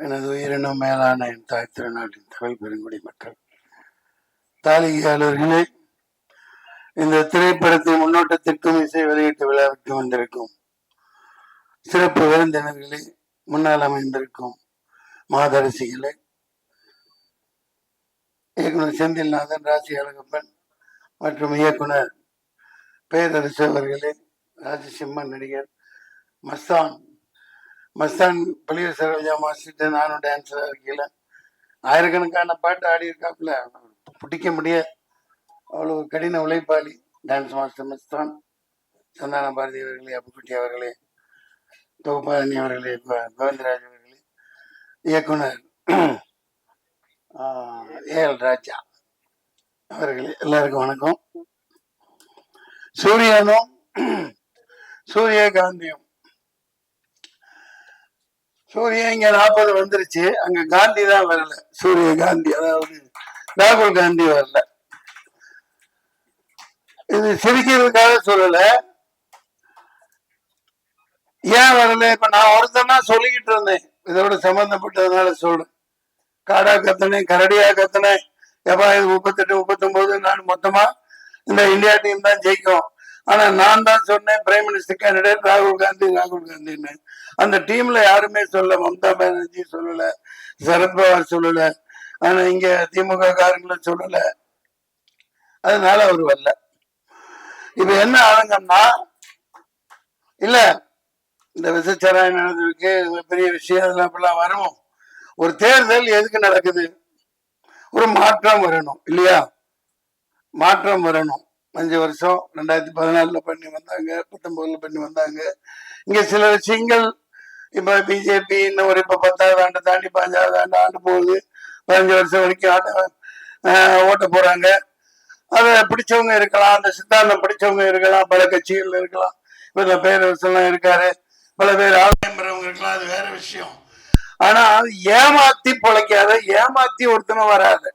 எனது உயிரினும் மேலான என் தாய் திருநாட்டின் தமிழ் பெருங்குடி மக்கள். தாலிகையாளர்களே இந்த திரைப்படத்தை முன்னோட்டத்திற்கும் இசை வெளியீட்டு விழாவிற்கு வந்திருக்கும் சிறப்பு விருந்தினர்களே முன்னால் அமைந்திருக்கும் மாதரசிகளே இயக்குனர் செந்தில்நாதன் ராசி அழகப்பன் மற்றும் இயக்குனர் பேரரசு அவர்களே ராஜசிம்மன் நடிகர் மஸ்தான் மஸ்தான் பழைய சரோஜா மாஸ்டர் நானும் டான்ஸராக இருக்கல. ஆயிரக்கணக்கான பாட்டு ஆடி இருக்காப்புல. பிடிக்க முடியாது அவ்வளோ கடின உழைப்பாளி. டான்ஸ் மாஸ்டர் மஸ்தான் சந்தான பாரதி அவர்களே அப்புக்குட்டி அவர்களே தொகுப்பாரணி அவர்களே கோவிந்தராஜ் அவர்களே இயக்குனர் ஏஎல் ராஜா அவர்களே எல்லாருக்கும் வணக்கம். சூரியனும் சூரியகாந்தியும் சூரியன் இங்க நாற்பது வந்துருச்சு. அங்க காந்தி தான் வரல. சூரிய காந்தி அதாவது ராகுல் காந்தி வரல. இது சிரிக்கிறதுக்காக சொல்லல. ஏன் வரல? இப்ப நான் ஒருத்தனா சொல்லிக்கிட்டு இருந்தேன். இதோட சம்பந்தப்பட்டதுனால சொல்றேன். காடா கத்தனேன் கரடியா கத்துனேன். எப்பா இது முப்பத்தெட்டு முப்பத்தொன்பது நான் மொத்தமா இந்த இந்தியா டீம் தான் ஜெயிக்கும். ஆனா நான் தான் சொன்னேன் பிரைம் மினிஸ்டர் கேண்டிடேட் ராகுல் காந்தி ராகுல் காந்தின்னு. அந்த டீம்ல யாருமே சொல்லல மம்தா பானர்ஜி சொல்லல சரத்பவார் சொல்லல ஆனா இங்க திமுக காரங்களும் சொல்லல. அதனால அவர் வரல. இப்ப என்ன ஆளுங்கன்னா இல்ல இந்த விசச்சாராயம் நடந்திருக்கு பெரிய விஷயம் அதெல்லாம் இப்பெல்லாம் வரும். ஒரு தேர்தல் எதுக்கு நடக்குது? ஒரு மாற்றம் வரணும் இல்லையா? மாற்றம் வரணும். அஞ்சு வருஷம் ரெண்டாயிரத்தி பதினாலுல பண்ணி வந்தாங்க பத்தொன்பதுல பண்ணி வந்தாங்க. இங்க சில விஷயங்கள் இப்ப பிஜேபி இன்னும் ஒரு இப்ப பத்தாவது ஆண்டு தாண்டி பதினஞ்சாவது ஆண்டு ஆண்டு போகுது. பதினஞ்சு வருஷம் வரைக்கும் ஆட்ட ஓட்ட போறாங்க. அதை பிடிச்சவங்க இருக்கலாம் அந்த சித்தாந்தம் பிடிச்சவங்க இருக்கலாம் பல கட்சிகள் இருக்கலாம். இப்ப இந்த பேரரசெல்லாம் இருக்காரு. பல பேர் ஆதாயம் பெறவங்க இருக்கலாம் அது வேற விஷயம். ஆனா ஏமாத்தி பொழைக்காத ஏமாத்தி ஒருத்தனும் வராது.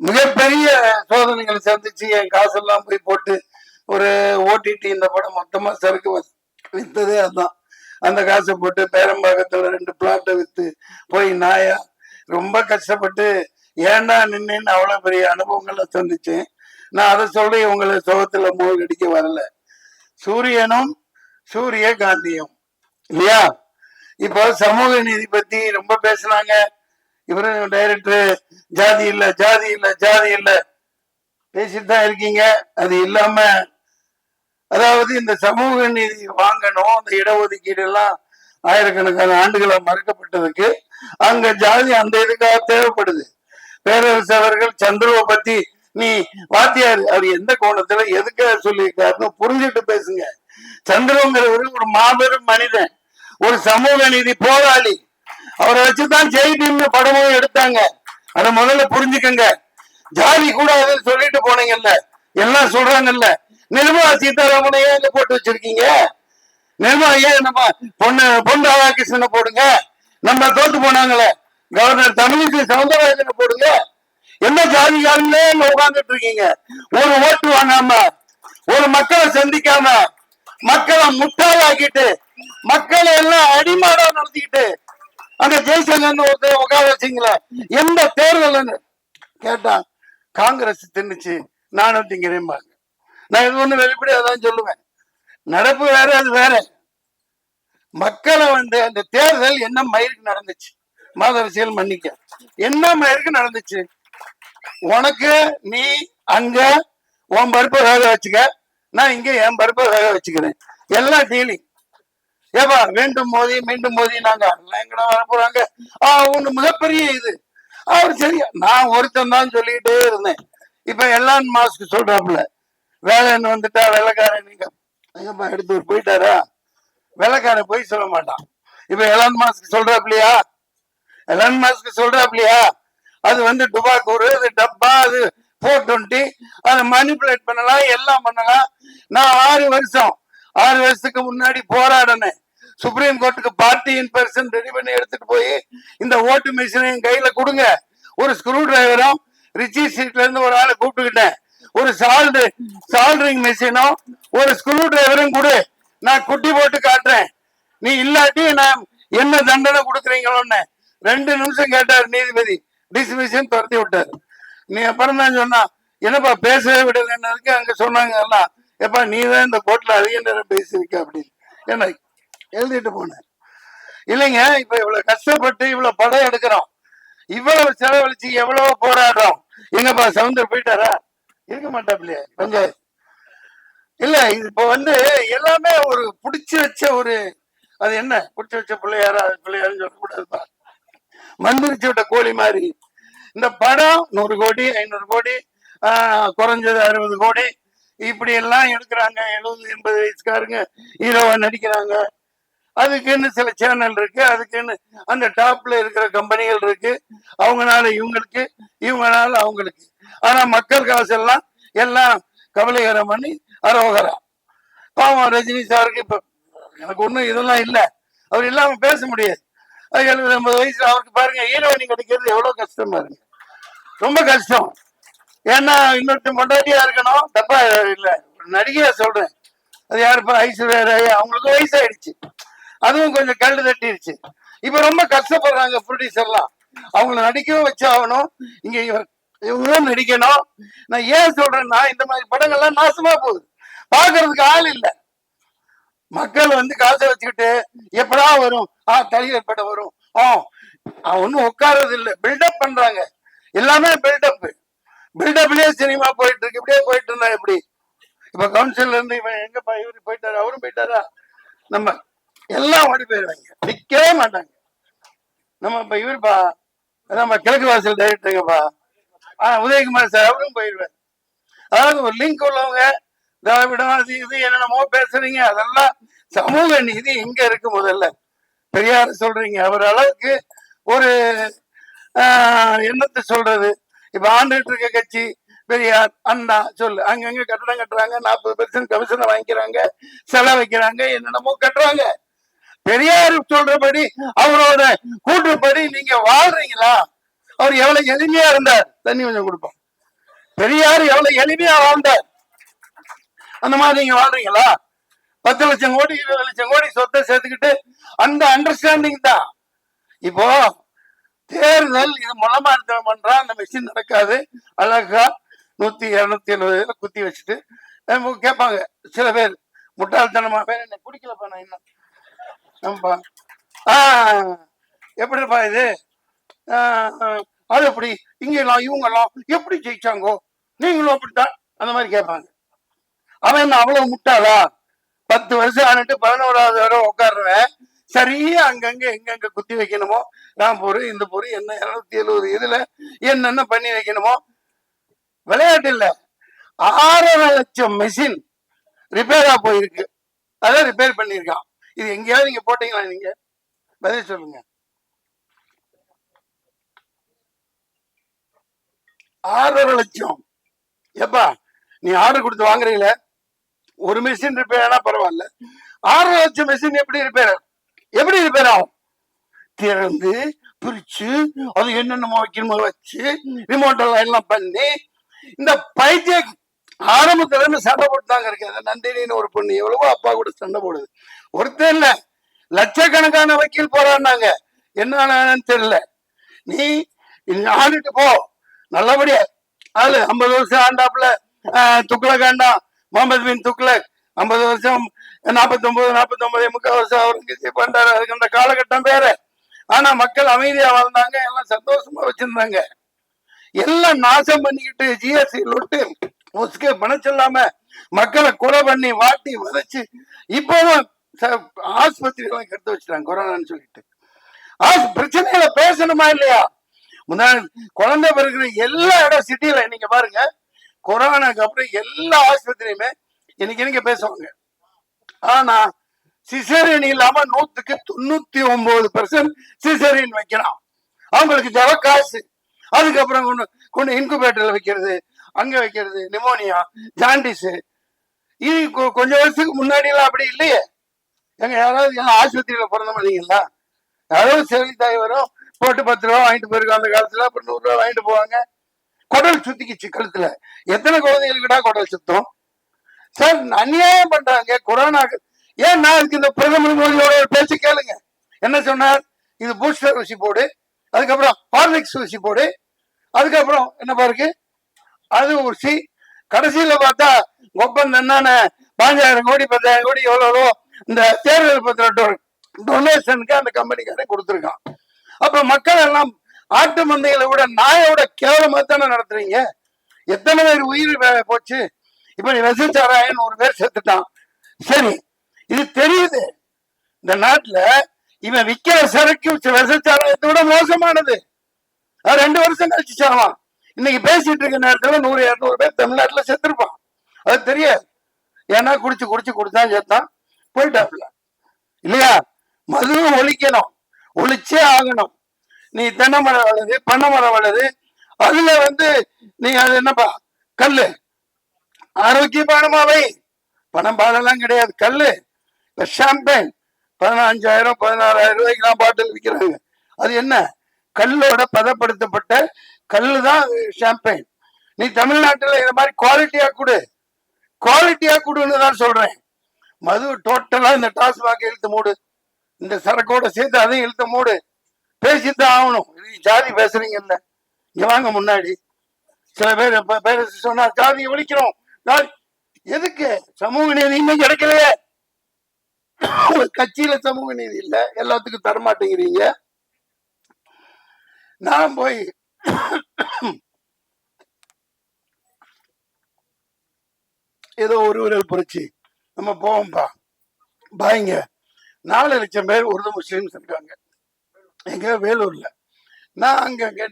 மிகப்பெரிய சோதனைகளை சந்திச்சு என் காசெல்லாம் போய் போட்டு ஒரு ஓடிடி இந்த படம் மொத்தமா சரக்கு வித்ததே அதுதான். அந்த காசை போட்டு பேரம்பாக்கத்துல ரெண்டு பிளாட்டை வித்து போய் நாயா ரொம்ப கஷ்டப்பட்டு ஏன்டா நின்றுன்னு அவ்வளவு பெரிய அனுபவங்களை சந்திச்சேன். நான் அதை சொல்லி உங்களை சுகத்துல மூழ்கடிக்க வரல. சூரியனும் சூரிய காந்தியும். இல்லையா? இப்போ சமூக நீதி பத்தி ரொம்ப பேசுனாங்க இவரு டைரக்டர் ஜாதி இல்ல ஜாதி இல்ல ஜாதி இல்ல. பேசிட்டு தான் இருக்கீங்க. அது இல்லாம அதாவது இந்த சமூக நீதி வாங்கணும் இந்த இடஒதுக்கீடு எல்லாம் ஆயிரக்கணக்கான ஆண்டுகளா மறுக்கப்பட்டதுக்கு அங்க ஜாதி அந்த இதுக்காக தேவைப்படுது. பேரரசு அவர்கள் சந்துருவை பத்தி நீ வாத்தியார் அவர் எந்த கோணத்துல எதுக்காக சொல்லியிருக்காருன்னு புரிஞ்சுட்டு பேசுங்க. சந்திரங்கிறவரு ஒரு மாபெரும் மனிதன் ஒரு சமூக நீதி போராளி. அவரை வச்சுதான் செய்தின்னு படமும் எடுத்தாங்க. அத முதல்ல புரிஞ்சுக்கங்க. ஜாதி கூடாதுன்னு சொல்லிட்டு போனீங்கல்ல எல்லாம் சொல்றாங்கல்ல. நிர்மலா சீதாராமனை ஏன் போட்டு வச்சிருக்கீங்க. நிர்மலா ஏன் நம்ம பொண்ணு பொன் ராதாகிருஷ்ணனை போடுங்க? நம்ம தோத்து போனாங்களே. கவர்னர் தமிழிசை சவுந்தரராஜனை போடுங்க. என்ன ஜாதிகாரங்களே உட்கார்ந்துட்டு இருக்கீங்க. ஒரு ஓட்டு வாங்காம ஒரு மக்களை சந்திக்காம மக்களை முட்டாளாக்கிட்டு மக்களை எல்லாம் அடிமாடா நடத்திக்கிட்டு அந்த ஜெய்சங்கர் ஒருத்தர் உட்கார வச்சிங்களா. எந்த தேர்தல் கேட்டான் காங்கிரஸ் தின்னுச்சு. நானும் திங்கிறேன்பாங்க நான் இது ஒண்ணு வெளிப்படையா தான் சொல்லுவேன். நடப்பு வேற அது வேற. மக்களை வந்து அந்த தேர்தல் என்ன மயிருக்கு நடந்துச்சு? மாதரசியல் மன்னிக்க. என்ன மயிருக்கு நடந்துச்சு? உனக்கு நீ அங்க உன் பருப்பை வேக வச்சுக்க. நான் இங்க என் பருப்பை வேக வச்சுக்கிறேன். எல்லாம் டீலிங் ஏப்பா வேண்டும் மோதி மீண்டும் மோதி நாங்க எங்கடா வர போறாங்க. ஒண்ணு மிகப்பெரிய இது. அவர் சரியா நான் ஒருத்தன் தான் சொல்லிக்கிட்டே இருந்தேன். இப்ப எல்லாம் மாஸ்க் சொல்றாப்புல. வேலைன்னு வந்துட்டா வெள்ளக்காரன் நீங்க ஐயப்பா எடுத்து போயிட்டாரா? வெள்ளக்காரன் போய் சொல்ல மாட்டான். இப்ப எலான் மாஸ்க் சொல்றாப்லையா? எலான் மாஸ்க் சொல்றாப்லையா? அது வந்து டுபாக்கூர் அது டப்பா அது ஃபோர் டுவெண்ட்டி அதை மணிப்புலேட் பண்ணலாம் எல்லாம் பண்ணலாம். நான் ஆறு வருஷம் ஆறு வருஷத்துக்கு முன்னாடி போராடினேன். சுப்ரீம் கோர்ட்டுக்கு பார்ட்டி இன் பர்சன் ரெடி பண்ணி எடுத்துட்டு போய் இந்த ஓட்டு மிஷினை என் கையில கொடுங்க. ஒரு ஸ்க்ரூ டிரைவரும் ரிச்சி சீட்ல இருந்து ஒரு ஆளை கூப்பிட்டுக்கிட்டேன். ஒரு சால்டு சால்டரிங் மிஷினும் ஒரு ஸ்க்ரூ டிரைவரும் கொடு. நான் குட்டி போட்டு காட்டுறேன். நீ இல்லாட்டி நான் என்ன தண்டனை கொடுக்குறீங்களோன்னு ரெண்டு நிமிஷம் கேட்டார் நீதிபதி. டிஸ்மிஷன் துரத்தி விட்டார். நீ அப்புறம் தான் சொன்னா என்னப்பா பேசவே விடலைன்னதுக்கு அங்க சொன்னாங்க எல்லாம். எப்பா நீ தான் இந்த கோர்ட்ல அதிக நேரம் பேசியிருக்க அப்படின்னு. என்ன எழுதிட்டு போனேன் இல்லைங்க இப்ப இவ்வளவு கஷ்டப்பட்டு இவ்வளவு படம் எடுக்கிறோம். இவ்வளவு செலவழிச்சு எவ்வளவு போராடுறோம். எங்கப்பா சவுந்தர் போயிட்டாரா? இருக்க மாட்டாப்லையே. பஞ்சாயத்து இல்ல இது இப்ப வந்து எல்லாமே ஒரு புடிச்சு வச்ச ஒரு அது என்ன? புடிச்சு வச்ச பிள்ளையாரா? அது பிள்ளையாருன்னு சொல்லக்கூடாதுப்பா. மந்திரிச்சு விட்ட கோழி மாதிரி. இந்த படம் நூறு கோடி ஐநூறு கோடி ஆஹ், குறைஞ்சது அறுபது கோடி. இப்படி எல்லாம் எடுக்கிறாங்க. எழுபது எண்பது வயசுக்காருங்க ஹீரோவா நடிக்கிறாங்க. அதுக்குன்னு சில சேனல் இருக்கு. அதுக்குன்னு அந்த டாப்ல இருக்கிற கம்பெனிகள் இருக்கு. அவங்கனால இவங்களுக்கு இவங்கனால அவங்களுக்கு. ஆனா மக்கள் காசு எல்லாம் எல்லாம் கவலைகரம் பண்ணி அரோகரம் பாவம் ரஜினி சாருக்கு இப்ப எனக்கு ஒண்ணும் இதெல்லாம் இல்லை. அவர் இல்லாம பேச முடியாது. அது எழுபது ஐம்பது வயசுல அவருக்கு பாருங்க ஹீரோயினி கிடைக்கிறது எவ்வளவு கஷ்டமா இருக்கு ரொம்ப கஷ்டம். ஏன்னா இன்னொருத்த மொண்டாட்டியா இருக்கணும். தப்பா இல்லை. நடிகையா சொல்றேன். அது யாருப்பா? ஐஸ்வர்யா ராய். அவங்களுக்கு வயசாயிடுச்சு. அதுவும் கொஞ்சம் கல்லு தட்டிருச்சு. இப்ப ரொம்ப கஷ்டப்படுறாங்க ப்ரொடியூசர்லாம் அவங்கள நடிக்கவும் வச்சாகணும் இங்க இவ- இவங்களும் நடிக்கணும். நான் ஏன் சொல்றேன்னா இந்த மாதிரி படங்கள்லாம் நாசமா போகுது. பாக்குறதுக்கு ஆள் இல்லை. மக்கள் வந்து காசை வச்சுக்கிட்டு எப்படா வரும்? ஆ தலைவர் படம் வரும். ஆ ஒன்னும் உட்காரது இல்லை. பில்டப் பண்றாங்க. எல்லாமே பில்டப் பில்டப்லயே சினிமா போயிட்டு இருக்கு. இப்படியே போயிட்டு இருந்தா எப்படி? இப்ப கவுன்சில் இருந்து இவன் எங்க இவரு போயிட்டாரு? அவரும் போயிட்டாரா? நம்ம எல்லாம் ஓடி போயிடுவாங்க நிக்கவே மாட்டாங்க. நம்ம இப்ப இவருப்பா நம்ம கிழக்கு வாசல் டைரக்டருங்கப்பா ஆஹ் உதயகுமார் சார் அவரும் போயிடுவார் அதாவது ஒரு லிங்க் உள்ளவங்க திராவிடம் அது இது என்னென்னமோ பேசுறீங்க அதெல்லாம் சமூக நீதி எங்க இருக்கு முதல்ல. பெரியார் சொல்றீங்க அவர் அளவுக்கு ஒரு எண்ணத்தை என்னத்தை சொல்றது? இப்ப ஆண்டுகிட்டு இருக்க கட்சி பெரியார் அண்ணா சொல்லு. அங்கங்க கட்டடம் கட்டுறாங்க நாற்பது பெர்சன்ட் கமிஷனை வாங்கிக்கிறாங்க செலவு வைக்கிறாங்க என்னென்னமோ கட்டுறாங்க. பெரியார் சொல்றபடி அவரோட கூற்றுப்படி நீங்க வாழ்றீங்களா? அவர் எவ்வளவு எளிமையா இருந்தார். தண்ணி கொஞ்சம் கொடுப்போம். பெரியார் எவ்வளவு எளிமையா வாழ்ந்தார். அந்த மாதிரி நீங்க வாழ்றீங்களா? பத்து லட்சம் கோடி இருபது லட்சம் கோடி சொத்தை சேர்த்துக்கிட்டு அந்த அண்டர்ஸ்டாண்டிங் தான். இப்போ தேர்தல் இது முளமாரித்தனம் பண்றா அந்த மிஷின் நடக்காது. அழகா நூத்தி இருநூத்தி எழுபது குத்தி வச்சுட்டு கேட்பாங்க சில பேர். முட்டாள்தனமா பேர் என்ன குடிக்கலப்பா நான் இன்னும் ஆமாப்பா ஆ எப்படிப்பா இது? அது எப்படி? இங்கெல்லாம் இவங்கெல்லாம் எப்படி ஜெயிச்சாங்கோ? நீங்களும் அப்படித்தான். அந்த மாதிரி கேட்பாங்க. அவன் என்ன அவ்வளவு முட்டாளா? பத்து வருஷம் ஆனிட்டு பதினோராவது வரை உட்காருவேன். சரியா அங்கங்க எங்கெங்க குத்தி வைக்கணுமோ? ராம்பூர் இந்த பொரு என்ன இருநூத்தி எழுபது இதுல என்னென்ன பண்ணி வைக்கணுமோ? விளையாட்டு இல்ல. ஆறரை லட்சம் மெஷின் ரிப்பேரா போயிருக்கு. அதை ரிப்பேர் பண்ணியிருக்கான். இது எங்கேயாவது நீங்க போட்டீங்களா நீங்க? பதில் சொல்லுங்க. ஆறரை லட்சம். எப்பா நீ ஆர்டர் கொடுத்து வாங்குறீங்கள? ஒரு மிஷின் ரிப்பேர் ஆனா பரவாயில்ல. ஆறரை லட்சம் மிஷின் எப்படி ரிப்பேர் எப்படி ரிப்பேர் ஆகும்? திறந்து பிரிச்சு அது என்னென்னமோ வைக்கணுமோ வச்சு ரிமோட் எல்லாம் பண்ணி இந்த பைத்திய ஆரம்பத்துல இருந்து சண்டை போட்டுதாங்க இருக்கு நந்தினின்னு ஒரு பொண்ணு எவ்வளவோ அப்பா கூட சண்டை போடுது. ஒருத்தர் இல்ல. லட்சக்கணக்கான வக்கீல் போறான்னாங்க. என்ன தெரியல. நீ ஆண்டுட்டு போ. நல்லபடியா. ஆளு ஐம்பது வருஷம் ஆண்டாப்புல துக்ளக் ஆண்டான் முகமது பின் துக்ளக். ஐம்பது வருஷம் நாற்பத்தி ஒன்பது நாற்பத்தி ஒன்பது முக்கால் வருஷம் அவருக்கு பண்றாரு அதுக்கு அந்த காலகட்டம் வேற. ஆனா மக்கள் அமைதியா வாழ்ந்தாங்க. எல்லாம் சந்தோஷமா வச்சிருந்தாங்க. எல்லாம் நாசம் பண்ணிக்கிட்டு ஜிஎஸ்டி லொட்டு. முஸ்கே பணம் மக்களை கொலை பண்ணி வாட்டி வதச்சு இப்பவும் ச- ஆஸ்பத்திரி எல்லாம் கெடுத்து வச்சுட்டாங்க கொரோனான்னு சொல்லிட்டு. ஆஸ் பிரச்சனைகளை பேசணுமா இல்லையா? முன்னாடி குழந்தை பிறகு எல்லா இடம் சிட்டியில நீங்க பாருங்க. கொரோனாக்கு அப்புறம் எல்லா ஆஸ்பத்திரியுமே இன்னைக்கு இன்னைக்கு பேசுவாங்க. ஆனா சிசேரியன் இல்லாம நூத்துக்கு தொண்ணூத்தி ஒன்பது பெர்சன்ட் சிசேரியன் வைக்கிறான் அவங்களுக்கு ஜவ காசு. அதுக்கப்புறம் கொண்டு கொண்டு இன்குபேட்டர்ல வைக்கிறது. அங்க வைக்கிறது நிமோனியா ஜாண்டிஸ் இது கொஞ்சம் வருஷத்துக்கு முன்னாடி எல்லாம் அப்படி இல்லையே. எங்க யாராவது ஆஸ்பத்திரியில பிறந்த மாதிரிங்களா யாராவது சரி தாய் வரும் போட்டு பத்து ரூபா வாங்கிட்டு போயிருக்கோம் அந்த காலத்துல அப்புறம் நூறு ரூபா வாங்கிட்டு போவாங்க. குடல் சுத்திக்குச்சு கழுத்துல. எத்தனை குழந்தைகளுக்குடா குடல் சுத்தம்? சார் அநியாயம் பண்றாங்க? கொரோனா ஏன் நான் இதுக்கு இந்த பிரதமர் மோடியோட ஒரு பேச்சு கேளுங்க. என்ன சொன்னார்? இது பூஸ்டர் ஊசி போடு. அதுக்கப்புறம் ஹார்லிக்ஸ் ஊசி போடு. அதுக்கப்புறம் என்ன பாருக்கு? அது ஊசி கடைசியில பார்த்தா ஒப்பந்தம் என்னன்னு பாஞ்சாயிரம் கோடி பத்தாயிரம் கோடி எவ்வளோ இந்த தேர்தல் பத்திர டொனேஷனுக்கு அந்த கம்பெனிக்காரன் கொடுத்துருக்கான். அப்ப மக்கள் எல்லாம் ஆட்டு மந்தைகளை விட நாயோட கேவலமா தானே நடத்துறீங்க? எத்தனை பேர் உயிர் போச்சு? இப்ப நீ விசச்சாராயன் ஒரு பேர் செத்துட்டான். சரி இது தெரியுது. இந்த நாட்டுல இவன் விக்கிற சரக்கு விசச்சாராயத்தை விட மோசமானது. அது ரெண்டு வருஷம் கழிச்சு சாவான். இன்னைக்கு பேசிட்டு இருக்க நேரத்துல நூறு இரநூறு பேர் தமிழ்நாட்டுல செத்துருப்பான் அது தெரியாது. ஏன்னா குடிச்சு குடிச்சு குடிச்சா செத்தான் போயிட்டாப்ல இல்லையா? மதுவும் ஒழிக்கணும். ஒழிச்சே ஆகணும். நீ தென்னை மரம் வளருது பனை மரம் வளருது அதுல வந்து நீ அது என்னப்பா? கல்லு. ஆரோக்கியமானமாவை பணம் பாலெல்லாம் கிடையாது. கல்லு. இப்ப ஷாம்பேன் பதினஞ்சாயிரம் பதினாறாயிரம் ரூபாய்க்கு பாட்டில் விற்கிறாங்க அது என்ன? கல்லோட பதப்படுத்தப்பட்ட கல்லு தான் ஷாம்பெயின் நீ தமிழ்நாட்டில் இந்த மாதிரி குவாலிட்டியா கொடு. குவாலிட்டியா கொடுன்னு தான் சொல்றேன். மது டோட்டலா இந்த டாஸ்மாக இழுத்து மூடு. இந்த சரக்கோட சேர்த்து அதையும் இழுத்து மூடு. பேசித்தான் ஆகணும். இது ஜாதி பேசுறீங்கல்ல இங்க வாங்க முன்னாடி. சில பேர் பேர சொன்னா ஜாதியை ஒழிக்கிறோம். எதுக்கு? சமூக நீதி இன்னும் கிடைக்கலையே. கட்சியில சமூக நீதி இல்ல. எல்லாத்துக்கும் தரமாட்டேங்கிறீங்க. நான் போய் ஏதோ ஒரு விரல் புரட்சி. நம்ம போவோம்பா பாய்ங்க. நாலு லட்சம் பேர் உருது முஸ்லீம்ஸ் இருக்காங்க எங்க? வேலூர்ல. நான் அங்க அங்க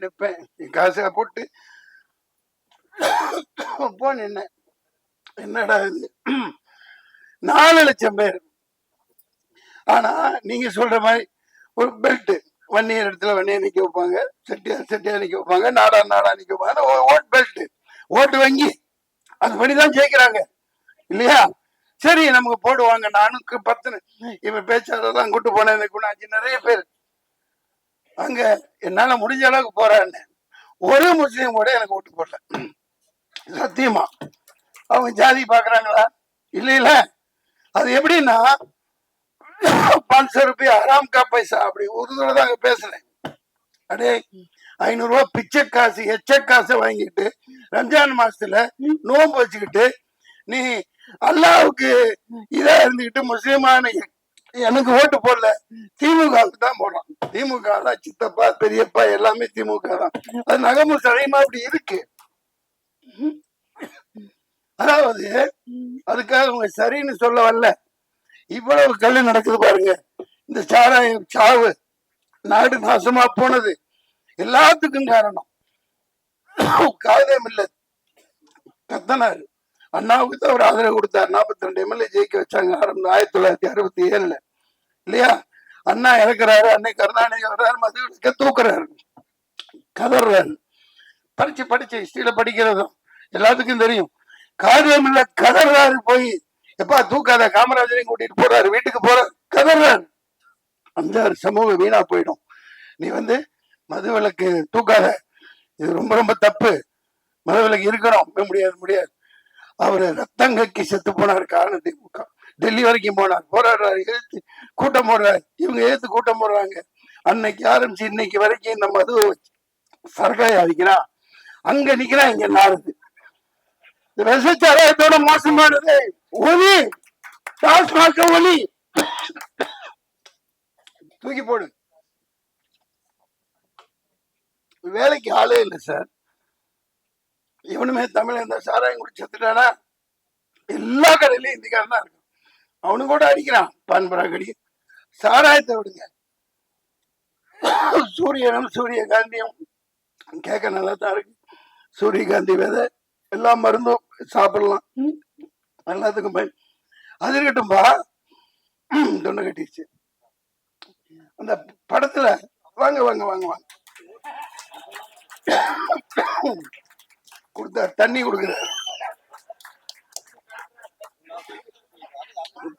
என் காசை போட்டு போ நின்ன என்னடா இது? நாலு லட்சம் பேர். ஆனா நீங்க சொல்ற மாதிரி ஒரு பெல்ட் வன்னியர் இடத்துல வன்னியை நிக்க வைப்பாங்க. செட்டியார் செட்டியார் நிக்க வைப்பாங்க. நாடா நாடா நிக்க வைப்பாங்க. ஓட் பெல்ட் ஓட்டு வங்கி. அது பண்ணிதான் ஜெயிக்கிறாங்க. இல்லையா? சரி நமக்கு போடுவாங்க. நானும் கு- பத்து இவன் பேச்சாளர்லாம் கூட்டு போனேன். எனக்கு குணாச்சு நிறைய பேர். அங்க என்னால முடிஞ்ச அளவுக்கு போறான்னு. ஒரு முஸ்லீம் கூட எனக்கு ஓட்டு போடல. சத்தியமா. அவங்க ஜாதி பாக்குறாங்களா? இல்ல இல்ல. அது எப்படின்னா பான்சோ ரூபாய் ஹராம் கா பைசா அப்படி உருதுல தான் அங்க பேசுறேன் அடே ஐநூறு ரூபாய் பிச்சை காசு எச்ச காசை வாங்கிட்டு ரம்ஜான் மாசத்துல நோன்பு வச்சுக்கிட்டு நீ அல்லாவுக்கு இதா இருந்துகிட்டு முஸ்லீமான எனக்கு ஓட்டு போடல. திமுகவுக்கு தான் போடுறான் திமுக தான் சித்தப்பா பெரியப்பா எல்லாமே திமுக தான். அது நகமும் சடையுமா அப்படி இருக்கு. அதாவது அதுக்காக அவங்க சரின்னு சொல்ல வரல. இவ்வளவு கல் நடக்குது பாருங்க. இந்த சாராயம் சாவு நாடு நாசமா போனது. எல்லாத்துக்கும் காரணம். காதம் இல்லை கத்தனாரு. அண்ணாவுக்கு தான் ஒரு ஆதரவு கொடுத்தார். நாற்பத்தி ரெண்டு எம்எல்ஏ ஜெயிக்க வச்சாங்க. ஆரம்பி ஆயிரத்தி தொள்ளாயிரத்தி அறுபத்தி ஏழுல இல்லையா? அண்ணா இறக்குறாரு. அன்னை கருணாநிதி வர்றாரு. மதுவிலக்க தூக்குறாரு. கதறாரு படிச்சு படிச்சு ஹிஸ்டரியில படிக்கிறதும் எல்லாத்துக்கும் தெரியும். காரியம் இல்ல கதறாரு போய். எப்பா தூக்காத காமராஜரையும் கூட்டிட்டு போறாரு வீட்டுக்கு போற கதறாரு அந்த சமூக வீணா போயிடும். நீ வந்து மதுவிலக்கு தூக்காத. இது ரொம்ப ரொம்ப தப்பு. மதுவிலக்கு இருக்கணும். முடியாது முடியாது. அவரு ரத்தம் கக்கி செத்து போனார் காரணம் திமுக டெல்லி வரைக்கும் போனார். போராடுறாரு எழுத்து கூட்டம் போடுறாரு. இவங்க எழுத்து கூட்டம் போடுறாங்க. அன்னைக்கு ஆரம்பிச்சு இன்னைக்கு வரைக்கும் இந்த மது சரகாய அடிக்கிறான் அங்க நிக்கிறான் இங்க நாருது. ரசிச்சாரா இதோட மோசமானது. ஒலி! டாஸ்மாக ஒலி! தூக்கி போடு. வேலைக்கு ஆளே இல்லை சார். இவனுமே தமிழ் இந்த சாராயம் குடிச்சு செத்துட்டானா? எல்லா கடையிலயும் இந்திக்காரன் தான் இருக்கும் அவனு கூட அடிக்கிறான். பான்பரா கடி சாராயத்தை விடுங்க. சூரியனும் சூரியகாந்தியும் கேட்க நல்லா தான் இருக்கு. சூரியகாந்தி விதை எல்லா மருந்தும் சாப்பிடலாம். எல்லாத்துக்கும் பயன். அது இருக்கட்டும்பா. தொண்டை கட்டிடுச்சு அந்த படத்துல வாங்க வாங்க வாங்க வாங்க. கொடுத்த தண்ணி கொடுக்குறாரு.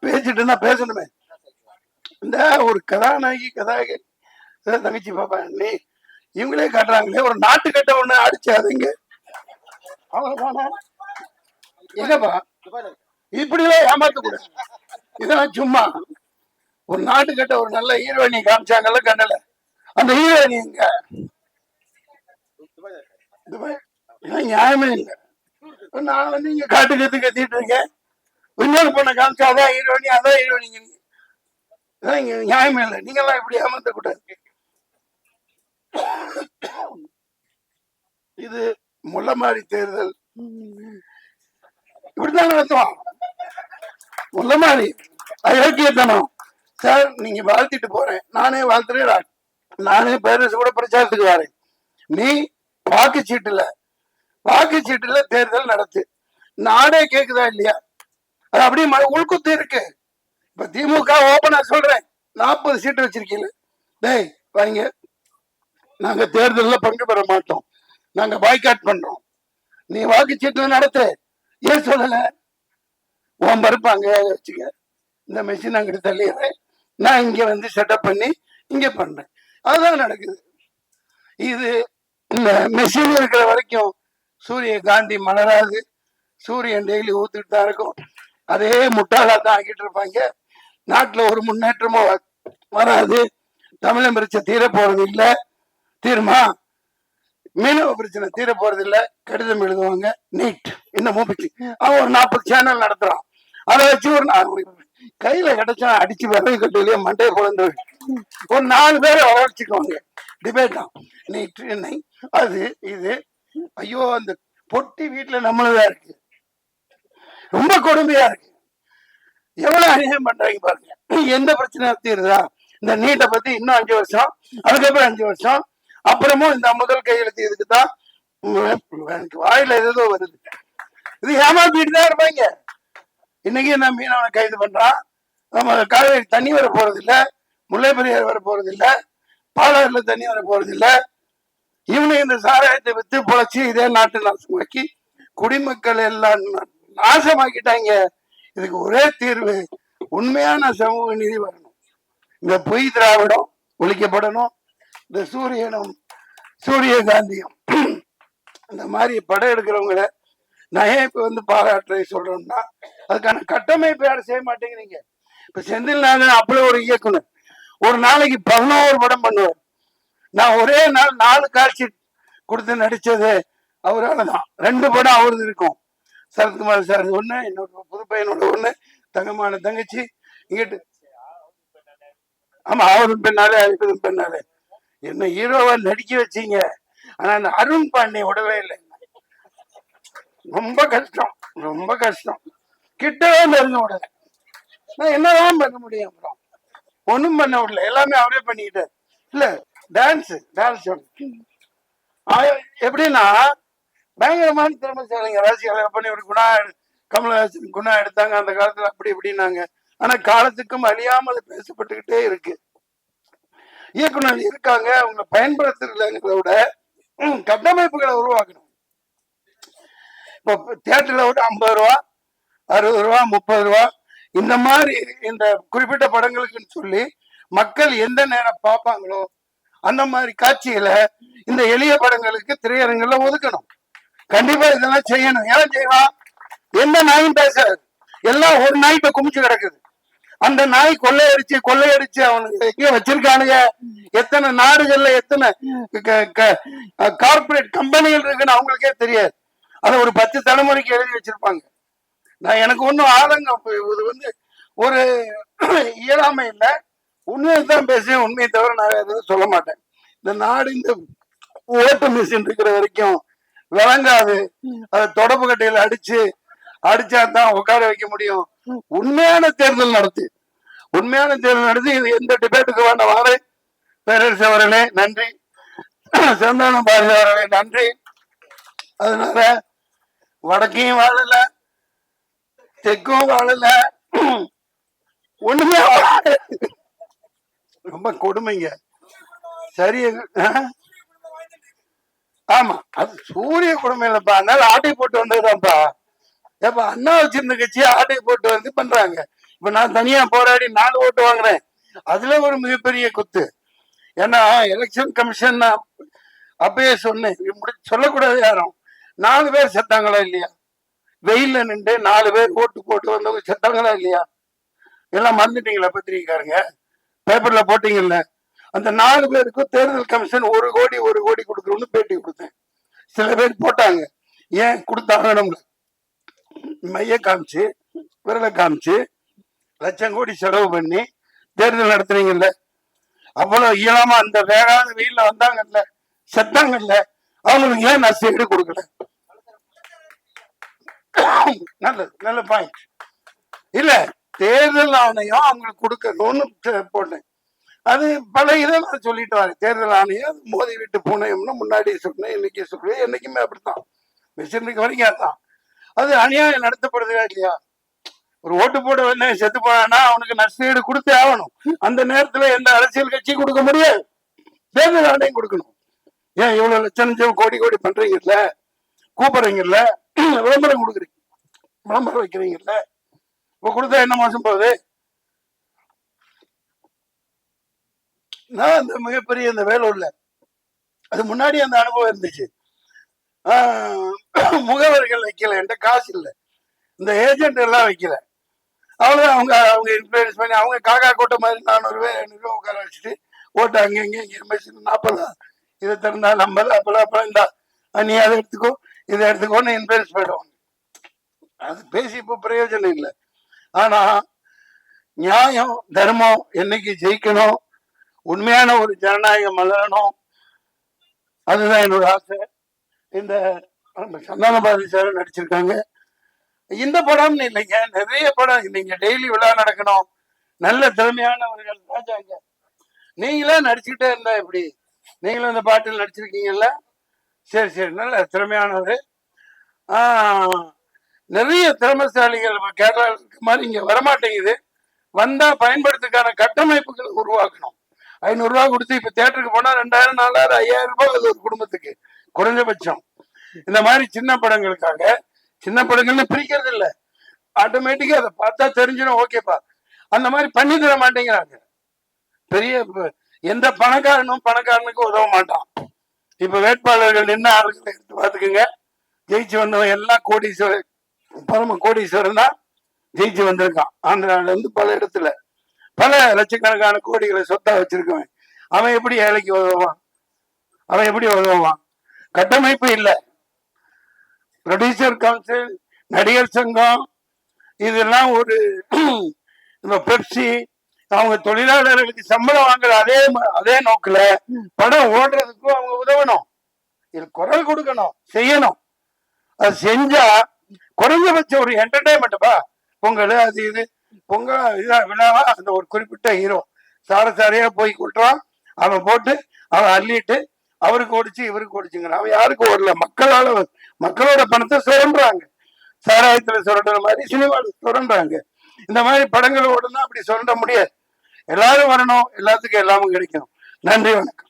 பேசிட்டு பேசணுமே. இந்த ஒரு கதாநாயகி கதாநாயகி தங்கச்சி பாப்பா நீ இவங்களே காட்டுறாங்களே. ஒரு நாட்டு கட்ட ஒண்ணு அடிச்சு அதுங்க. அவ்வளவுதானே? என்னப்பா? இப்படி எல்லாம் ஏமாத்த கூட இதெல்லாம் சும்மா. ஒரு நாட்டுக்கிட்ட ஒரு நல்ல ஹீரோயினி காமிச்சாங்கல்ல கண்ணல. அந்த ஹீரோயினி இங்க துபாய். நியாயமே இல்லை. நான் வந்து இங்க காட்டு கத்து கத்திட்டு இருக்கேன். இன்னொரு பொண்ணை காமிச்சா அதான் ஹீரோயினி அதான் ஹீரோயினி இதெல்லாம் இங்க நியாயமே இல்லை. நீங்கெல்லாம் இப்படி ஏமாத்த கூடாது. இது முள்ளமாரி தேர்தல். இப்படித்தான் நடத்துவான். முள்ளமாரி அயோக்கியத்தனம் சார் நீங்க வாழ்த்திட்டு போறேன். நானே வாழ்த்துறேன் நானே பேரரசு கூட பிரச்சாரத்துக்கு வரேன். நீ வாக்குச்சீட்டுல வாக்குச்சீட்டுல தேர்தல் நடத்து. நாடே கேக்குதா இல்லையா? அது அப்படியே ம- உள்குத்து இருக்கு. இப்ப திமுக ஓபனா சொல்றேன். நாற்பது சீட்டு வச்சிருக்கீங்க டேய் வாங்க. நாங்க தேர்தலில் பங்கு பெற மாட்டோம். நாங்க பாய்காட் பண்றோம். நீ வாக்குச்சீட்டுல நடத்து. ஏன் சொல்லல? உன் பருப்பு அங்கே வச்சுக்க. இந்த மெஷின் அங்கிட்டு தள்ளிடுறேன். நான் இங்கே வந்து செட்டப் பண்ணி இங்கே பண்ணுறேன் அதுதான் நடக்குது. இது இந்த மெஷின் இருக்கிற வரைக்கும் சூரிய காந்தி மலராது. சூரியன் டெய்லி ஊத்துட்டு தான் இருக்கும். அதே முட்டாளா தான் ஆக்கிட்டு இருப்பாங்க. நாட்டில் ஒரு முன்னேற்றமும் வ- வராது. தமிழம் பிரச்சனை தீர போறது இல்லை. தீருமா? மீனவ பிரச்சனை தீர போறது இல்ல கடிதம் எழுதுவாங்க. நீட் இந்த மூபிக்கு அவன் ஒரு நாற்பது சேனல் நடத்துறான். அதை வச்சு ஒரு நா- கையில கிடைச்சா அடிச்சு விறகு கட்டிலேயே மண்டையை குழந்தை ஒரு நாலு பேரை வளர்ச்சிக்குவாங்க டிபேட் தான். நீட் என்னை? அது இது. ஐயோ அந்த பொட்டி வீட்டுல நம்மளதான் இருக்கு. ரொம்ப கொடுமையா இருக்கு. எவ்வளவு அநியாயம் பண்றாங்க பாருங்க. எந்த பிரச்சனை தீருதா? இந்த நீட்டை பத்தி இன்னும் அஞ்சு வருஷம் அதுக்கப்புறம் அஞ்சு வருஷம் அப்புறமும் இந்த முதல் கையெழுத்து இதுக்கு தான் எனக்கு வாயில ஏதோ வருது. இது ஏமாத்திட்டு தான் இருப்பாங்க. இன்னைக்கு என்ன மீனவனை கைது பண்றான்? நம்ம காவேரி தண்ணி வர போறது இல்ல முல்லை பெரியார் வர போறது இல்ல பாலாறுல தண்ணி வர போறது இல்ல இந்த சாராயத்தை வித்து பொழைச்சி இதே நாட்டு நாசமாக்கி குடிமக்கள் எல்லாம் நாசமாக்கிட்டாங்க. இதுக்கு ஒரே தீர்வு உண்மையான சமூக நீதி வரணும். இந்த பொய் திராவிடம் ஒழிக்கப்படணும். இந்த சூரியனும் சூரியகாந்தியும். இந்த மாதிரி படம் எடுக்கிறவங்கள நான் ஏன் இப்ப வந்து பாராட்டுறதை சொல்றேன்னா அதுக்கான கட்டமைப்பு யாரும் செய்ய மாட்டேங்கிறீங்க. இப்ப செந்தில் நாதன் அப்படி ஒரு இயக்குனர். ஒரு நாளைக்கு பதினோரு படம் பண்ணுவார். நான் ஒரே நாள் நாலு காட்சி கொடுத்து நடிச்சது அவரால் தான். ரெண்டு படம் அவரது இருக்கும். சரத்குமார் சார் ஒண்ணு என்னோட புது பையனோட ஒண்ணு தங்கமான தங்கச்சி இங்கிட்டு. ஆமா அவரும் பெண்ணாலே அவரும் பெண்ணாலே. என்ன ஹீரோவா நடிக்க வச்சீங்க. ஆனா அந்த அருண் பாண்டிய விடவே இல்லை. ரொம்ப கஷ்டம் ரொம்ப கஷ்டம். கிட்டவே நெருங்க விடல நான் என்னதான் பண்ண முடியும் அப்புறம்? ஒன்றும் பண்ண விடல எல்லாமே அவரே பண்ணிக்கிட்டார். இல்ல டான்ஸ் டான்ஸ் எப்படின்னா பயங்கரமான திறமைசாலிங்க. ராசிகளை பண்ணி ஒரு குணா எடு- கமலஹாசன் குணா எடுத்தாங்க. அந்த காலத்துல அப்படி இப்படின்னாங்க. ஆனா காலத்துக்கும் அழியாமல் பேசப்பட்டுக்கிட்டே இருக்கு. இயக்குனர் இருக்காங்க அவங்க பயன்படுத்துறதுங்கிறத விட ம், கட்டமைப்புகளை உருவாக்கணும். இப்போ தேட்டரில் ஒரு ஐம்பது ரூபா அறுபது ரூபா முப்பது ரூபா இந்த மாதிரி இந்த குறிப்பிட்ட படங்களுக்குன்னு சொல்லி மக்கள் எந்த நேரம் பார்ப்பாங்களோ அந்த மாதிரி காட்சிகளை இந்த எளிய படங்களுக்கு திரையரங்குல ஒதுக்கணும். கண்டிப்பா இதெல்லாம் செய்யணும். ஏன் செய்வான் எந்த நாயும் பேசாது. எல்லாம் ஒரு நாய்கிட்ட குமிச்சு கிடக்குது. அந்த நாய் கொள்ளையடிச்சு கொள்ளையடிச்சு அவனுக்கு எங்க வச்சிருக்கானுங்க. எத்தனை நாடுகள்ல எத்தனை கார்பரேட் கம்பெனிகள் இருக்குன்னு அவங்களுக்கே தெரியாது. அதை ஒரு பத்து தலைமுறைக்கு எழுதி வச்சிருப்பாங்க. நான் எனக்கு ஒன்றும் ஆதங்கம் இது வந்து ஒரு இயலாமை இல்லை. உண்மையை தான் பேசுவேன். உண்மையை தவிர நான் எதுவும் சொல்ல மாட்டேன். இந்த நாடு இந்த ஓட்டு மிஷின் இருக்கிற வரைக்கும் விளங்காது. அதை தொடப்பு கட்டையில அடிச்சு அடிச்சா தான் உட்கார வைக்க முடியும். உண்மையான தேர்தல் நடத்தி. உண்மையான தேர்தல் நடத்தி இது எந்த டிபேட்டுக்கு வேண்ட வாரே பேரரசு அவர்களே நன்றி. சந்தான பாரதி அவர்களே நன்றி. அதனால வடக்கையும் வாழல தெற்கும் வாழல. ஒண்ணுமே வாழல ரொம்ப கொடுமைங்க. சரி ஆ? ஆமா அது சூரிய கொடுமை இல்லப்பா அதனால ஆட்டி போட்டு வந்ததுதான்ப்பா. ஏப்பா அண்ணா வச்சிருந்த கட்சி ஆட்டை போட்டு வந்து பண்றாங்க. இப்ப நான் தனியா போராடி நாலு ஓட்டு வாங்குறேன். அதுல ஒரு மிகப்பெரிய குத்து. ஏன்னா எலெக்ஷன் கமிஷன் நான் அப்பயே சொன்னேன். சொல்லக்கூடாது யாரும். நாலு பேர் செத்தாங்களா இல்லையா? வெயில்ல நின்று நாலு பேர் ஓட்டு போட்டு வந்தவங்க செத்தாங்களா இல்லையா? எல்லாம் மறந்துட்டீங்களா பத்திரிகைக்காரங்க? பேப்பர்ல போட்டீங்கல்ல? அந்த நாலு பேருக்கும் தேர்தல் கமிஷன் ஒரு கோடி ஒரு கோடி கொடுக்குறோம்னு பேட்டி கொடுத்தேன். சில பேர் போட்டாங்க. ஏன் கொடுத்தாங்க மைய காமிச்சு விரலை காமிச்சு லட்சம் கோடி செலவு பண்ணி தேர்தல் நடத்துறீங்கல்ல அவ்வளவு இயலாம அந்த வேகாத வெயில்ல வந்தாங்கல்ல செத்தாங்கல்ல அவங்களுக்கு ஏன் நான் சீடு கொடுக்கல? நல்லது நல்ல பாயிண்ட் இல்ல தேர்தல் ஆணையம் அவங்களுக்கு கொடுக்கணும்னு சே- போட்டேன் அது பல இதை நான் சொல்லிட்டு வரேன் தேர்தல் ஆணையம் மோதி விட்டு பூனையம்னு முன்னாடி சொன்னேன் இன்னைக்கு சொல்றேன் என்னைக்குமே அப்படித்தான். மிஷினுக்கு வரைக்கும் அதான். அது அநியாயம் நடத்தப்படுதா இல்லையா? ஒரு ஓட்டு போட வேண்டிய செத்து போனா அவனுக்கு நஷ்டஈடு கொடுத்தே ஆகணும். அந்த நேரத்துல எந்த அரசியல் கட்சியும் கொடுக்க முடியாது. தேர்தல் ஆணையம் கொடுக்கணும். ஏன் இவ்வளவு லட்சம் லட்சம் கோடி கோடி பண்றீங்கல்ல? கூப்பிடுறீங்கல்ல? விளம்பரம் கொடுக்குறீங்க. விளம்பரம் வைக்கிறீங்கல்ல? இப்ப கொடுத்தா என்ன மோசம் போகுது? நான் அந்த மிகப்பெரிய இந்த வேலூர்ல அது முன்னாடி அந்த அனுபவம் இருந்துச்சு. முகவர்கள் வைக்கல என்கிட்ட காசு இல்லை. இந்த ஏஜென்ட் எல்லாம் வைக்கல. அவ்வளோ அவங்க அவங்க இன்ஃப்ளூயன்ஸ் பண்ணி அவங்க காக்கா கூட்ட மாதிரி நானூறு பேர் ஐநூறு உட்கார வச்சுட்டு ஓட்டு அங்கே இங்கே இங்கே மெஷின் நாற்பதா இதை திறந்தா நம்பது அப்பெல்லாம் அப்பெல்லாம் இந்தா நீ அதை எடுத்துக்கோ இதை எடுத்துக்கோன்னு இன்ஃப்ளூயன்ஸ் போயிடுவாங்க. அது பேசி இப்போ பிரயோஜனம் இல்லை. ஆனா நியாயம் தர்மம் என்னைக்கு ஜெயிக்கணும் உண்மையான ஒரு ஜனநாயகம் மலரணும் அதுதான் என்னோட ஆசை. இந்த சந்தான பாரதி சார் நடிச்சிருக்காங்க. இந்த படம்னு இல்லைங்க நிறைய படம் நீங்க டெய்லி விழா நடக்கணும். நல்ல திறமையானவர்கள் ராஜாங்க. நீங்களே நடிச்சுக்கிட்டே இருந்தா எப்படி? நீங்களும் இந்த பாட்டில் நடிச்சிருக்கீங்கல்ல? சரி சரி நல்ல திறமையானவர். ஆஹ், நிறைய திறமைசாலிகள் கேரளாவில் இருக்க மாதிரி இங்க வரமாட்டேங்குது. வந்தா பயன்படுத்துக்கான கட்டமைப்புகளை உருவாக்கணும். ஐநூறு கொடுத்து இப்ப தியேட்டருக்கு போனா ரெண்டாயிரம் நாலாயிரம் ஐயாயிரம் ரூபாய் அது ஒரு குடும்பத்துக்கு. குறைஞ்சபட்சம். இந்த மாதிரி சின்ன படங்களுக்காக சின்ன படங்கள்னு பிரிக்கிறது இல்லை ஆட்டோமேட்டிக்கா அதை பார்த்தா தெரிஞ்சிடும் ஓகேப்பா அந்த மாதிரி பண்ணி தர மாட்டேங்கிறாங்க. பெரிய எந்த பணக்காரனும் பணக்காரனுக்கு உதவ மாட்டான். இப்ப வேட்பாளர்கள் என்ன ஆளுங்களை எடுத்து பாத்துக்கோங்க ஜெயிச்சு வந்தவன் எல்லாம் கோடீஸ்வரர் பரம கோடீஸ்வரன் தான் ஜெயிச்சு வந்திருக்கான். ஆந்திரால இருந்து பல இடத்துல பல லட்சக்கணக்கான கோடிகளை சொத்தா வச்சிருக்கவன். அவன் எப்படி ஏழைக்கு உதவுவான்? அவன் எப்படி உதவுவான்? கட்டமைப்பு இல்லை. ப்ரொடியூசர் கவுன்சில் நடிகர் சங்கம் இதெல்லாம் ஒரு இந்த பெப்சி அவங்க தொழிலாளர்களுக்கு சம்பளம் வாங்குற அதே அதே நோக்கில் படம் ஓடுறதுக்கும் அவங்க உதவணும். இது குரல் கொடுக்கணும் செய்யணும். அது செஞ்சா குறைஞ்சபட்சம் ஒரு என்டர்டைன்மெண்ட்டுப்பா பொங்கல் அது இது பொங்கல் இதா விழாவா அந்த ஒரு குறிப்பிட்ட ஹீரோ. சார சாரையா போய் கொட்டுறான். அவன் போட்டு அவன் அள்ளிட்டு அவருக்கு ஓடிச்சு இவருக்கு ஓடிச்சுங்க அவன் யாருக்கும் ஓடல. மக்களால மக்களோட பணத்தை சுரண்டுறாங்க. சாராயத்துல சுரண்டுற மாதிரி சினிமாவில் சுரண்டுறாங்க. இந்த மாதிரி படங்கள் ஓடுனா அப்படி சுரண்ட முடியாது. எல்லாரும் வரணும். எல்லாத்துக்கும் எல்லாமும் கிடைக்கணும். நன்றி வணக்கம்.